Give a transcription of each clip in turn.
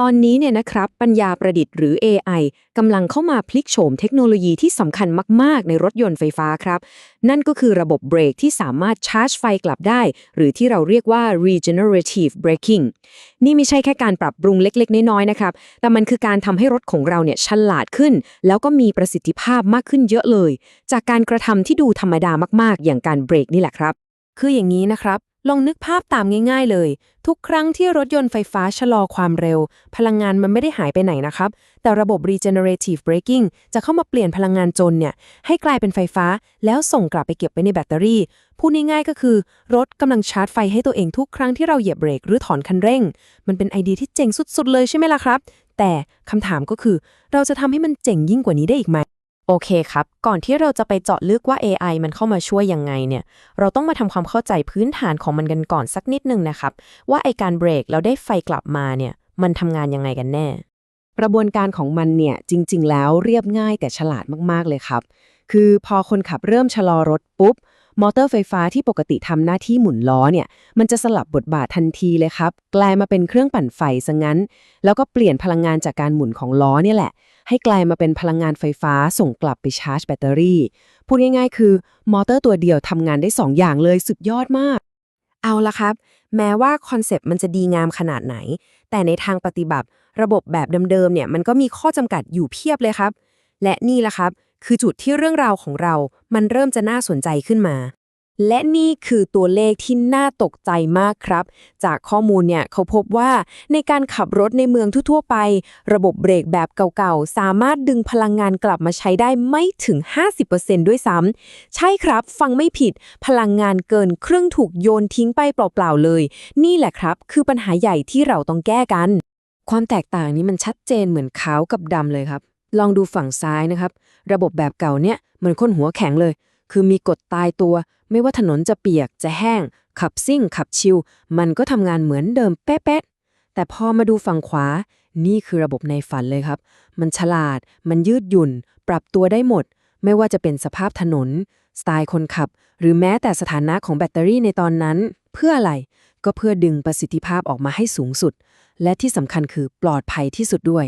ตอนนี้เนี่ยนะครับ ปัญญาประดิษฐ์หรือ AI กำลังเข้ามาพลิกโฉมเทคโนโลยีที่สำคัญมาก ๆ ในรถยนต์ไฟฟ้าครับ นั่นก็คือระบบเบรกที่สามารถชาร์จไฟกลับได้ หรือที่เราเรียกว่า regenerative braking นี่ไม่ใช่แค่การปรับปรุงเล็ก ๆ น้อย ๆ นะครับ แต่มันคือการทำให้รถของเราเนี่ยฉลาดขึ้น แล้วก็มีประสิทธิภาพมากขึ้นเยอะเลย จากการกระทำที่ดูธรรมดามาก ๆ อย่างการเบรกนี่แหละครับ คืออย่างนี้นะครับ ลองนึกภาพตามง่ายๆเลย ทุกครั้งที่รถยนต์ไฟฟ้าชะลอความเร็ว พลังงานมันไม่ได้หายไปไหนนะครับ แต่ระบบ regenerative braking จะเข้ามาเปลี่ยนพลังงานจนเนี่ย ให้กลายเป็นไฟฟ้า แล้วส่งกลับไปเก็บไว้ในแบตเตอรี่ พูดง่ายๆก็คือ รถกำลังชาร์จไฟให้ตัวเองทุกครั้งที่เราเหยียบเบรกหรือถอนคันเร่ง มันเป็นไอเดียที่เจ๋งสุดๆเลยใช่ไหมล่ะครับ แต่คำถามก็คือ เราจะทำให้มันเจ๋งยิ่งกว่านี้ได้อีกไหม โอเคครับ ก่อนที่เราจะไปเจาะลึกว่า AI มันเข้ามาช่วยยังไงเนี่ย เราต้องมาทำความเข้าใจพื้นฐานของมันกันก่อนสักนิดนึงนะครับ ว่าไอการเบรกแล้วได้ไฟกลับมาเนี่ย มันทำงานยังไงกันแน่ กระบวนการของมันเนี่ย จริง ๆ แล้วเรียบง่ายแต่ฉลาดมากๆเลยครับ คือพอคนขับเริ่มชะลอรถปุ๊บ มอเตอร์ไฟฟ้าที่ปกติทำหน้าที่หมุนล้อเนี่ย มันจะสลับบทบาททันทีเลยครับ กลายมาเป็นเครื่องปั่นไฟซะงั้น แล้วก็เปลี่ยนพลังงานจากการหมุนของล้อเนี่ยแหละ ให้กลายมาเป็นพลังงานไฟฟ้าส่งกลับไปชาร์จแบตเตอรี่ พูดง่ายๆ คือ มอเตอร์ตัวเดียวทำงานได้ 2 อย่างเลยสุดยอดมาก เอาละครับ แม้ว่าคอนเซปต์มันจะดีงามขนาดไหน แต่ในทางปฏิบัติ ระบบแบบเดิมๆเนี่ยมันก็มีข้อจำกัดอยู่เพียบเลยครับ และนี่แหละครับ คือจุดที่เรื่องราวของเรา มันเริ่มจะน่าสนใจขึ้นมา และนี่คือตัวเลขที่น่าตกใจมากครับ จากข้อมูลเนี่ยเขาพบว่าในการขับรถในเมืองทั่วๆไป ระบบเบรกแบบเก่าๆ สามารถดึงพลังงานกลับมาใช้ได้ไม่ถึง 50%ด้วยซ้ำใช่ครับ ฟังไม่ผิด พลังงานเกินครึ่งถูกโยนทิ้งไปเปล่าๆเลย นี่แหละครับ คือปัญหาใหญ่ที่เราต้องแก้กัน ความแตกต่างนี้มันชัดเจนเหมือนขาวกับดำเลยครับ ลองดูฝั่งซ้ายนะครับ ระบบแบบเก่าเนี่ยเหมือนคนหัวแข็งเลย คือมีกฎตายตัว ไม่ว่าถนนจะเปียกจะแห้ง ขับซิ่ง ขับชิลมันก็ทำงานเหมือนเดิมเป๊ะๆแต่พอมาดูฝั่งขวา นี่คือระบบในฝันเลยครับ มันฉลาด มันยืดหยุ่น ปรับตัวได้หมด ไม่ว่าจะเป็นสภาพถนน สไตล์คนขับ หรือแม้แต่สถานะของแบตเตอรี่ในตอนนั้น เพื่ออะไร ก็เพื่อดึงประสิทธิภาพออกมาให้สูงสุด และที่สำคัญคือปลอดภัยที่สุดด้วย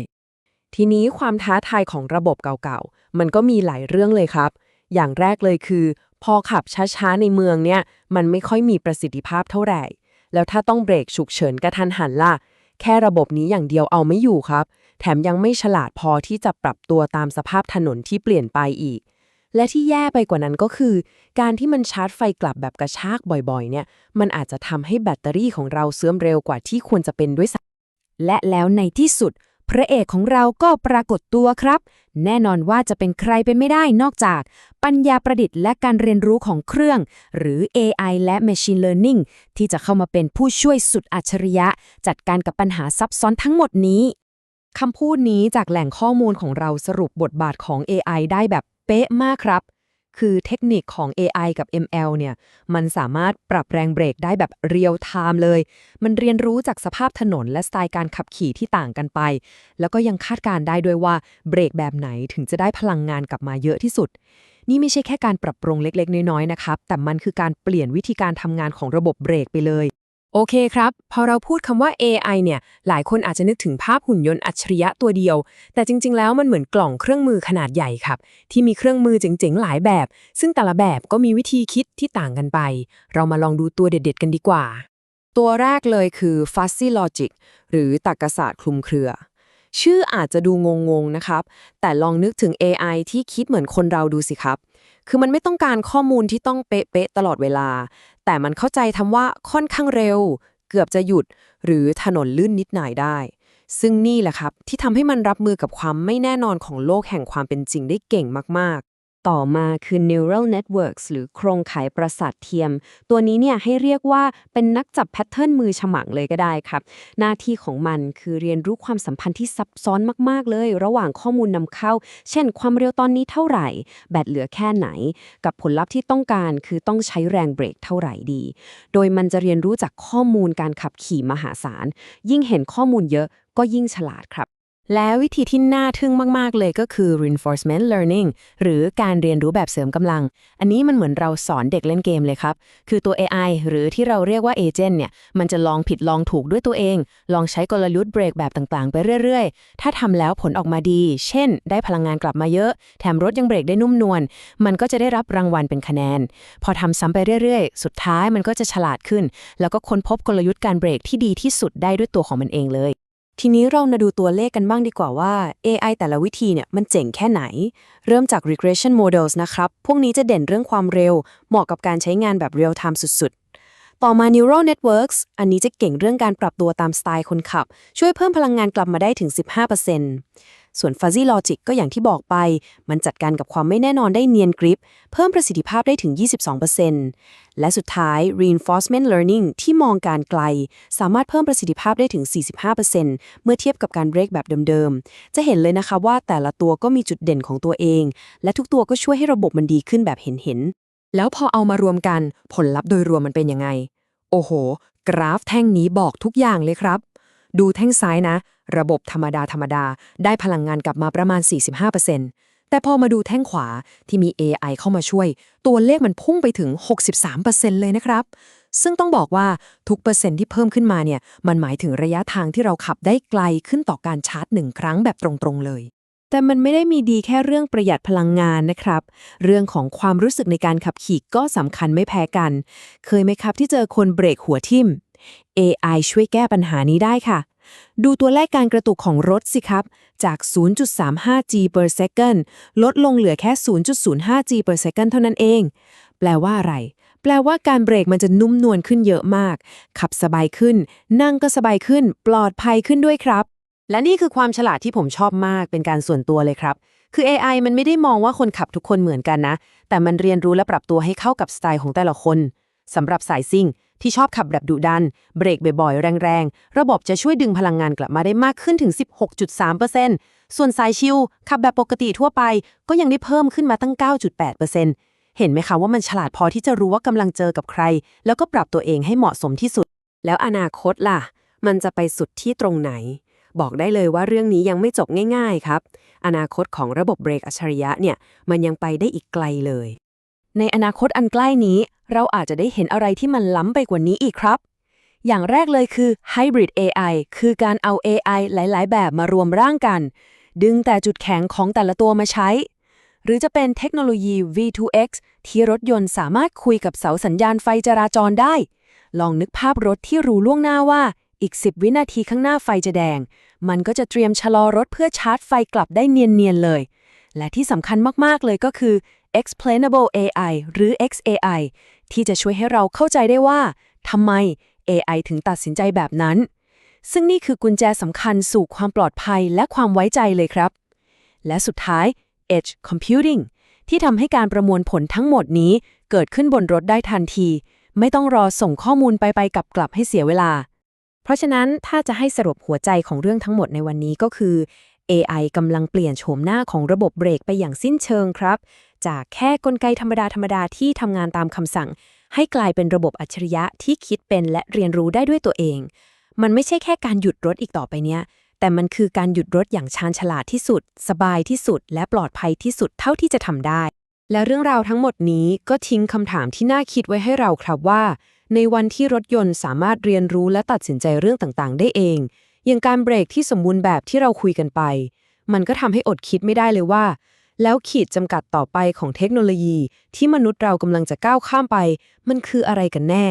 ทีนี้ความท้าทายของระบบเก่าๆ มันก็มีหลายเรื่องเลยครับ อย่างแรกเลยคือ พอขับช้าๆในเมืองเนี่ย มันไม่ค่อยมีประสิทธิภาพเท่าไหร่ แล้วถ้าต้องเบรกฉุกเฉินกระทันหันล่ะ แค่ระบบนี้อย่างเดียวเอาไม่อยู่ครับ แถมยังไม่ฉลาดพอที่จะปรับตัวตามสภาพถนนที่เปลี่ยนไปอีก และที่แย่ไปกว่านั้นก็คือ การที่มันชาร์จไฟกลับแบบกระชากบ่อยๆ เนี่ย มันอาจจะทำให้แบตเตอรี่ของเราเสื่อมเร็วกว่าที่ควรจะเป็นด้วยซ้ำและแล้วในที่สุด พระเอกของเราก็ปรากฏตัวครับ แน่นอนว่าจะเป็นใครไปไม่ได้นอกจาก ปัญญาประดิษฐ์และการเรียนรู้ของเครื่อง หรือ AI และ Machine Learning ที่จะเข้ามาเป็นผู้ช่วยสุดอัจฉริยะ จัดการกับปัญหาซับซ้อนทั้งหมดนี้คำพูดนี้จากแหล่งข้อมูลของเราสรุปบทบาทของ AI ได้แบบเป๊ะมากครับ คือเทคนิคของ AI กับ ML เนี่ย มันสามารถปรับแรงเบรกได้แบบเรียลไทม์เลย มันเรียนรู้จากสภาพถนนและสไตล์การขับขี่ที่ต่างกันไป แล้วก็ยังคาดการได้ด้วยว่าเบรกแบบไหนถึงจะได้พลังงานกลับมาเยอะที่สุด นี่ไม่ใช่แค่การปรับปรุงเล็กๆ น้อยๆ นะครับ แต่มันคือการเปลี่ยนวิธีการทำงานของระบบเบรกไปเลย โอเคครับ พอเราพูดคำว่า AI เนี่ย หลายคนอาจจะนึกถึงภาพหุ่นยนต์อัจฉริยะตัวเดียว แต่จริง ๆ แล้วมันเหมือนกล่องเครื่องมือขนาดใหญ่ครับ ที่มีเครื่องมือเจ๋งๆ หลายแบบ ซึ่งแต่ละแบบก็มีวิธีคิดที่ต่างกันไป เรามาลองดูตัวเด็ด ๆ กันดีกว่า ตัวแรกเลยคือ Fuzzy Logic หรือตรรกศาสตร์คลุมเครือ ชื่ออาจจะดูงงๆ นะครับ แต่ลองนึกถึง AI ที่คิดเหมือนคนเราดูสิครับ คือมันไม่ต้องการข้อมูลที่ต้องเป๊ะๆตลอดเวลา แต่มันเข้าใจทำว่าค่อนข้างเร็ว เกือบจะหยุด หรือถนนลื่นนิดหน่อยได้ ซึ่งนี่แหละครับที่ทำให้มันรับมือกับความไม่แน่นอนของโลกแห่งความเป็นจริงได้เก่งมากๆ ต่อมาคือ neural networks หรือโครงข่ายประสาทเทียม ตัวนี้เนี่ยให้เรียกว่าเป็นนักจับแพทเทิร์นมือฉมังเลยก็ได้ครับ หน้าที่ของมันคือเรียนรู้ความสัมพันธ์ที่ซับซ้อนมาก ๆ เลย ระหว่างข้อมูลนำเข้า เช่น ความเร็วตอนนี้เท่าไหร่ แบตเหลือแค่ไหน กับผลลัพธ์ที่ต้องการคือต้องใช้แรงเบรกเท่าไหร่ดี โดยมันจะเรียนรู้จากข้อมูลการขับขี่มหาศาล ยิ่งเห็นข้อมูลเยอะก็ยิ่งฉลาดครับ และวิธีที่น่าทึ่งมาก ๆ เลยก็คือ reinforcement learning หรือการเรียนรู้แบบเสริมกำลัง อันนี้มันเหมือนเราสอนเด็กเล่นเกมเลยครับ คือตัว AI หรือที่เราเรียกว่า agent เนี่ย มันจะลองผิดลองถูกด้วยตัวเอง ลองใช้กลยุทธ์เบรกแบบต่างๆ ไปเรื่อย ๆ ถ้าทำแล้วผลออกมาดี เช่น ได้พลังงานกลับมาเยอะ แถมรถยังเบรกได้นุ่มนวล มันก็จะได้รับรางวัลเป็นคะแนน พอทำซ้ำไปเรื่อย ๆ สุดท้ายมันก็จะฉลาดขึ้น แล้วก็ค้นพบกลยุทธ์การเบรกที่ดีที่สุดได้ด้วยตัวของมันเองเลย ทีนี้เรามาดูตัวเลขกันบ้างดีกว่าว่า AI แต่ละวิธีเนี่ยมันเจ๋งแค่ไหน เริ่มจาก regression models นะครับ พวกนี้จะเด่นเรื่องความเร็ว เหมาะกับการใช้งานแบบ real time สุดๆ ต่อมา neural networks อันนี้จะเก่งเรื่องการปรับตัวตามสไตล์คนขับ ช่วยเพิ่มพลังงานกลับมาได้ถึง 15% ส่วน fuzzy logic ก็อย่างที่บอกไป มันจัดการกับความไม่แน่นอนได้เนียนกริป เพิ่มประสิทธิภาพได้ถึง 22%และสุดท้าย reinforcement learning ที่มองการไกล สามารถเพิ่มประสิทธิภาพได้ถึง 45%เมื่อเทียบกับการเบรกแบบเดิมๆ จะเห็นเลยนะคะว่าแต่ละตัวก็มีจุดเด่นของตัวเอง และทุกตัวก็ช่วยให้ระบบมันดีขึ้นแบบเห็นๆ แล้วพอเอามารวมกันผลลัพธ์โดยรวมมันเป็นยังไง โอ้โห กราฟแท่งนี้บอกทุกอย่างเลยครับ ดูแท่งซ้ายนะ ระบบธรรมดาธรรมดา ได้พลังงานกลับมาประมาณ 45%แต่พอมาดูแท่งขวาที่มี AI เข้ามาช่วย ตัวเลขมันพุ่งไปถึง 63%เลยนะครับ ซึ่งต้องบอกว่าทุกเปอร์เซ็นต์ที่เพิ่มขึ้นมาเนี่ย มันหมายถึงระยะทางที่เราขับได้ไกลขึ้นต่อการชาร์จหนึ่งครั้งแบบตรงๆเลยแต่มันไม่ได้มีดีแค่เรื่องประหยัดพลังงานนะครับ เรื่องของความรู้สึกในการขับขี่ก็สำคัญไม่แพ้กัน เคยไหมครับที่เจอคนเบรกหัวทิ่ม AI ช่วยแก้ปัญหานี้ได้ค่ะ ดูตัวเลขการกระตุกของรถสิครับ จาก 0.35G per second ลดลงเหลือแค่ 0.05G per second เท่านั้นเอง แปลว่าอะไร แปลว่าการเบรกมันจะนุ่มนวลขึ้นเยอะมาก ขับสบายขึ้น นั่งก็สบายขึ้น ปลอดภัยขึ้นด้วยครับ และนี่คือความฉลาดที่ผมชอบมาก เป็นการส่วนตัวเลยครับ คือ AI มันไม่ได้มองว่าคนขับทุกคนเหมือนกันนะ แต่มันเรียนรู้และปรับตัวให้เข้ากับสไตล์ของแต่ละคนสำหรับสายซิ่ง ที่ชอบขับแบบดุดัน เบรกบ่อยๆ แรงๆ ระบบจะช่วยดึงพลังงานกลับมาได้มากขึ้นถึง 16.3%ส่วนสายชิลขับแบบปกติทั่วไป ก็ยังได้เพิ่มขึ้นมาตั้ง 9.8%เห็นไหมคะว่ามันฉลาดพอที่จะรู้ว่ากำลังเจอกับใคร แล้วก็ปรับตัวเองให้เหมาะสมที่สุด แล้วอนาคตล่ะ มันจะไปสุดที่ตรงไหน บอกได้เลยว่าเรื่องนี้ยังไม่จบง่าย ๆ ครับ อนาคตของระบบเบรกอัจฉริยะเนี่ย มันยังไปได้อีกไกลเลย ในอนาคตอันใกล้นี้ เราอาจจะได้เห็นอะไรที่มันล้ำไปกว่านี้อีกครับ อย่างแรกเลยคือ Hybrid AI คือการเอา AI หลาย ๆ แบบมารวมร่างกัน ดึงแต่จุดแข็งของแต่ละตัวมาใช้ หรือจะเป็นเทคโนโลยี V2X ที่รถยนต์สามารถคุยกับเสาสัญญาณไฟจราจรได้ ลองนึกภาพรถที่รู้ล่วงหน้าว่าอีก 10 วินาทีข้างหน้าไฟจะแดง มันก็จะเตรียมชะลอรถเพื่อชาร์จไฟกลับได้เนียนๆเลย และที่สำคัญมากๆเลยก็คือ explainable AI หรือ XAI ที่จะช่วยให้เราเข้าใจได้ว่าทำไม AI ถึงตัดสินใจแบบนั้น ซึ่งนี่คือกุญแจสำคัญสู่ความปลอดภัยและความไว้ใจเลยครับ และสุดท้าย Edge Computing ที่ทำให้การประมวลผลทั้งหมดนี้เกิดขึ้นบนรถได้ทันที ไม่ต้องรอส่งข้อมูลไปไปกลับกลับให้เสียเวลา เพราะฉะนั้นถ้าจะให้สรุปหัวใจของเรื่องทั้งหมดในวันนี้ก็คือ AI กำลังเปลี่ยนโฉมหน้าของระบบเบรกไปอย่างสิ้นเชิงครับ จากแค่กลไกธรรมดาธรรมดาที่ทำงานตามคำสั่ง ให้กลายเป็นระบบอัจฉริยะที่คิดเป็นและเรียนรู้ได้ด้วยตัวเอง มันไม่ใช่แค่การหยุดรถอีกต่อไปเนี้ย แต่มันคือการหยุดรถอย่างชาญฉลาดที่สุด สบายที่สุด และปลอดภัยที่สุดเท่าที่จะทำได้ และเรื่องราวทั้งหมดนี้ก็ทิ้งคำถามที่น่าคิดไว้ให้เราครับว่า ในวันที่รถยนต์สามารถเรียนรู้และตัดสินใจเรื่องต่างๆ ได้เอง อย่างการเบรกที่สมบูรณ์แบบที่เราคุยกันไป มันก็ทำให้อดคิดไม่ได้เลยว่า แล้วขีดจำกัดต่อไปของเทคโนโลยีที่มนุษย์เรากำลังจะก้าวข้ามไป มันคืออะไรกันแน่